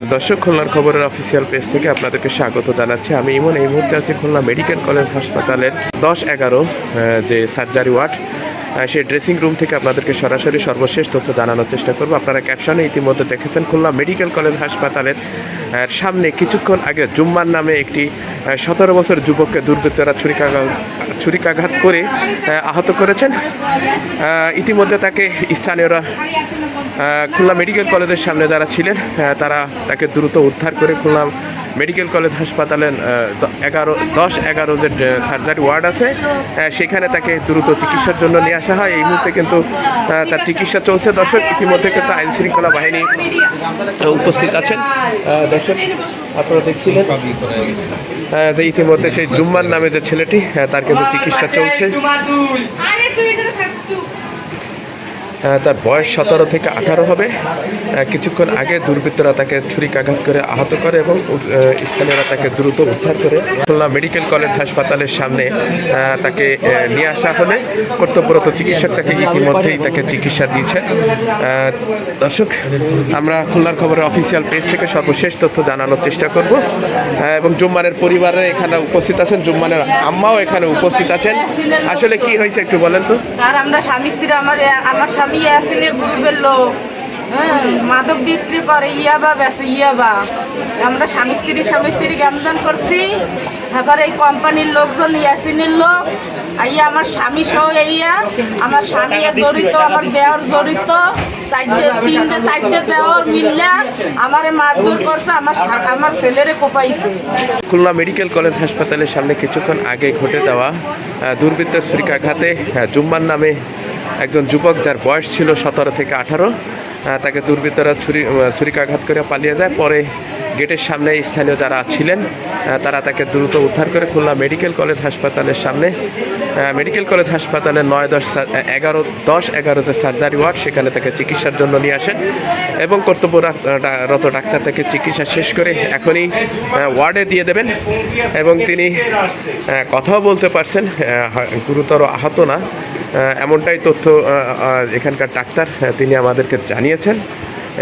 দর্শক, খুলনার খবরের অফিসিয়াল পেজ থেকে আপনাদেরকে স্বাগত জানাচ্ছি। আমি ইমন, এই মুহূর্তে আছি খুলনা মেডিকেল কলেজ হাসপাতালের দশ এগারো যে সার্জারি ওয়ার্ড সেই ড্রেসিং রুম থেকে আপনাদেরকে সরাসরি সর্বশেষ তথ্য জানানোর চেষ্টা করব। আপনারা ক্যাপশনে ইতিমধ্যে দেখেছেন, খুলনা মেডিকেল কলেজ হাসপাতালের সামনে কিছুক্ষণ আগে জুম্মার নামে একটি সতেরো বছর যুবককে দুর্বৃত্তরা ছুরিকাঘাত ছুরিকাঘাত করে আহত করেছেন। ইতিমধ্যে তাকে স্থানীয়রা খুলনা মেডিকেল কলেজের সামনে যারা ছিলেন তারা তাকে দ্রুত উদ্ধার করে খুলনা মেডিকেল কলেজ দ- এগারো, দশ এগারো যে সার্জারি ওয়ার্ড আছে সেখানে তাকে দ্রুত চিকিৎসার জন্য নিয়ে আসা হয়। এই মুহূর্তে কিন্তু তার চিকিৎসা চলছে। দর্শক, ইতিমধ্যে কিন্তু আইন শৃঙ্খলা বাহিনী উপস্থিত আছেন। দর্শক, আপনারা দেখছিলেন ইতিমধ্যে সেই জুম্মার নামে যে ছেলেটি তার কিন্তু চিকিৎসা চলছে। তার বয়স সতেরো থেকে আঠারো হবে। কিছুক্ষণ আগে দুর্বৃত্তরা তাকে ছুরিকাঘাত করে আহত করে এবং স্থানীয়রা তাকে দ্রুত উদ্ধার করে খুলনা মেডিকেল কলেজ হাসপাতালের সামনে তাকে নিয়ে আসা হলে কর্তব্যরত চিকিৎসক তাকে ইতিমধ্যেই তাকে চিকিৎসা দিয়েছেন। দর্শক, আমরা খুলনার খবরের অফিসিয়াল পেজ থেকে সর্বশেষ তথ্য জানানোর চেষ্টা করব। এবং জুম্মানের পরিবারে এখানে উপস্থিত আছেন, জুম্মানের আম্মাও এখানে উপস্থিত আছেন। আসলে কি হয়েছে একটু বলেন তো। আমরা স্বামী স্ত্রী, আমার আমার ইয়াসিনের গ্রুপের লোক। হ্যাঁ মাদক বিক্রি করে ইয়াবা বেসে ইয়াবা আমরা স্বামী স্ত্রী স্বামী স্ত্রী জ্ঞাপন করছি। এবার এই কোম্পানির লোকজন ইয়াসিনের লোক। আইয়া আমার স্বামী সহ ইয়া আমার স্বামী জড়িত আমার দেওয়ার জড়িত। চারটে তিনটে চারটে দেওয়ার মিললা আমারে মারধর করছে আমার আমার ছেলেরে কোপাইছে। খুলনা মেডিকেল কলেজ হাসপাতালের সামনে কিছুক্ষণ আগে ঘটে যাওয়া দুর্বৃত্তের ছুরিকাঘাতে আহ, জুম্মান নামে একজন যুবক যার বয়স ছিল সতেরো থেকে আঠারো তাকে দুর্বৃত্তরা ছুরি ছুরিকাঘাত করে পালিয়ে যায়। পরে গেটের সামনে স্থানীয় যারা ছিলেন তারা তাকে দ্রুত উদ্ধার করে খুলনা মেডিকেল কলেজ হাসপাতালের সামনে মেডিকেল কলেজ হাসপাতালে নয় দশ এগারো দশ এগারো যে সার্জারি ওয়ার্ড, সেখানে তাকে চিকিৎসার জন্য নিয়ে আসেন এবং কর্তব্যরত ডাক্তার তাকে চিকিৎসা শেষ করে এখনই ওয়ার্ডে দিয়ে দেবেন এবং তিনি কথাও বলতে পারছেন গুরুতর আহত না। এমনটাই তথ্য এখানকার ডাক্তার তিনি আমাদেরকে জানিয়েছেন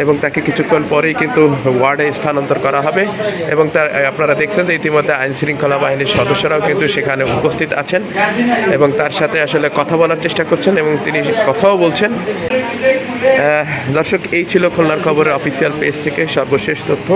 এবং তাকে কিছুক্ষণ পরেই কিন্তু ওয়ার্ডে স্থানান্তর করা হবে এবং তার আপনারা দেখছেন যে ইতিমধ্যে আইন শৃঙ্খলা বাহিনীর সদস্যরাও কিন্তু সেখানে উপস্থিত আছেন এবং তার সাথে আসলে কথা বলার চেষ্টা করছেন এবং তিনি কথাও বলছেন। দর্শক, এই ছিল খুলনার খবরের অফিসিয়াল পেজ থেকে সর্বশেষ তথ্য।